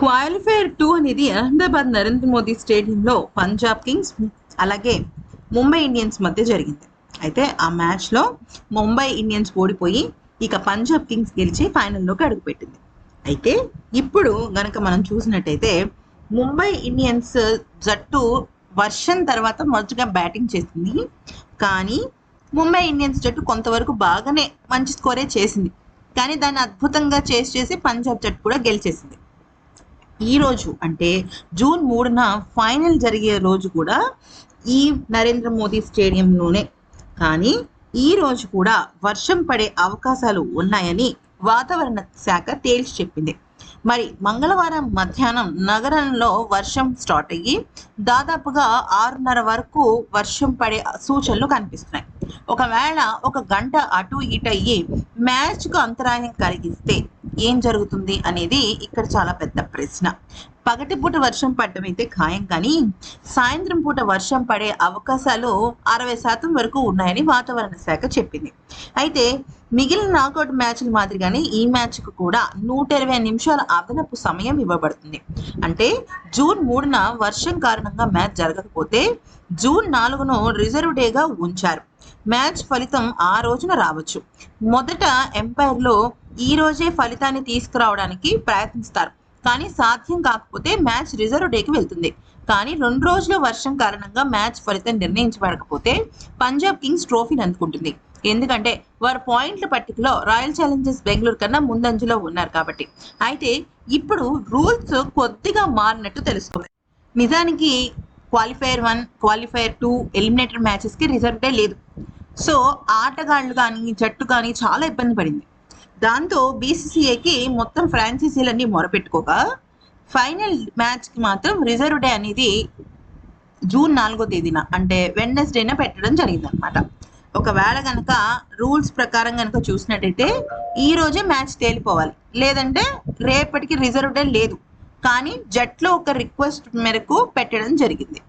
Qualifier two అనేది అహ్మదాబాద్ నరేంద్ర మోదీ స్టేడియంలో Punjab Kings అలాగే ముంబై ఇండియన్స్ మధ్య జరిగింది. అయితే ఆ మ్యాచ్లో ముంబై ఇండియన్స్ ఓడిపోయి ఇక పంజాబ్ కింగ్స్ గెలిచి ఫైనల్లోకి అడుగుపెట్టింది అయితే ఇప్పుడు గనక మనం చూసినట్టయితే ముంబై ఇండియన్స్ జట్టు వర్షం తర్వాత మొదటగా బ్యాటింగ్ చేసింది. కానీ ముంబై ఇండియన్స్ జట్టు కొంతవరకు బాగానే మంచి స్కోరే చేసింది. కానీ దాన్ని అద్భుతంగా చేసి చేసి పంజాబ్ జట్టు కూడా గెలిచేసింది. ఈ రోజు అంటే జూన్ మూడున ఫైనల్ జరిగే రోజు కూడా ఈ నరేంద్ర మోదీ స్టేడియంలోనే. కానీ ఈ రోజు కూడా వర్షం పడే అవకాశాలు ఉన్నాయని వాతావరణ శాఖ తేల్చి చెప్పింది. మరి మంగళవారం మధ్యాహ్నం నగరంలో వర్షం స్టార్ట్ అయ్యి దాదాపుగా ఆరున్నర వరకు వర్షం పడే సూచనలు కనిపిస్తున్నాయి. ఒకవేళ ఒక గంట అటు ఇటు అయ్యి మ్యాచ్కు అంతరాయం కలిగిస్తే ఏం జరుగుతుంది అనేది ఇక్కడ చాలా పెద్ద ప్రశ్న. పగటిపూట వర్షం పడడం అయితే ఖాయం కానీ సాయంత్రం పూట వర్షం పడే అవకాశాలు అరవై శాతం వరకు ఉన్నాయని వాతావరణ శాఖ చెప్పింది. అయితే మిగిలిన నాకౌట్ మ్యాచ్ల మాదిరిగానే ఈ మ్యాచ్కు కూడా నూట ఇరవై నిమిషాల అదనపు సమయం ఇవ్వబడుతుంది. అంటే జూన్ మూడున వర్షం కారణంగా మ్యాచ్ జరగకపోతే జూన్ నాలుగును రిజర్వ్ డేగా ఉంచారు. మ్యాచ్ ఫలితం ఆ రోజున రావచ్చు. మొదట ఎంపైర్లో ఈ రోజే ఫలితాన్ని తీసుకురావడానికి ప్రయత్నిస్తారు. కానీ సాధ్యం కాకపోతే మ్యాచ్ రిజర్వ్ డేకి వెళ్తుంది. కానీ రెండు రోజుల వర్షం కారణంగా మ్యాచ్ ఫలితం నిర్ణయించబడకపోతే పంజాబ్ కింగ్స్ ట్రోఫీని అందుకుంటుంది. ఎందుకంటే వారు పాయింట్ల పట్టికలో రాయల్ ఛాలెంజర్స్ బెంగళూరు కన్నా ముందంజలో ఉన్నారు కాబట్టి. అయితే ఇప్పుడు రూల్స్ కొద్దిగా మారినట్టు తెలుసుకోవాలి నిజానికి qualifier one qualifier two eliminator మ్యాచెస్కి reserve day లేదు. సో ఆటగాళ్ళు కానీ జట్టు కానీ చాలా ఇబ్బంది పడింది. దాంతో బీసీసీఐకి మొత్తం ఫ్రాంచైజీలన్నీ మొరపెట్టుకోగా ఫైనల్ మ్యాచ్కి మాత్రం రిజర్వ్ డే అనేది జూన్ నాలుగో తేదీన అంటే వెడ్నెస్డేన పెట్టడం జరిగింది అనమాట ఒకవేళ కనుక రూల్స్ ప్రకారం కనుక చూసినట్టయితే ఈ రోజే మ్యాచ్ తేలిపోవాలి. లేదంటే రేపటికి రిజర్వ్ డే లేదు. కానీ జట్లో ఒక రిక్వెస్ట్ మేరకు పెట్టడం జరిగింది.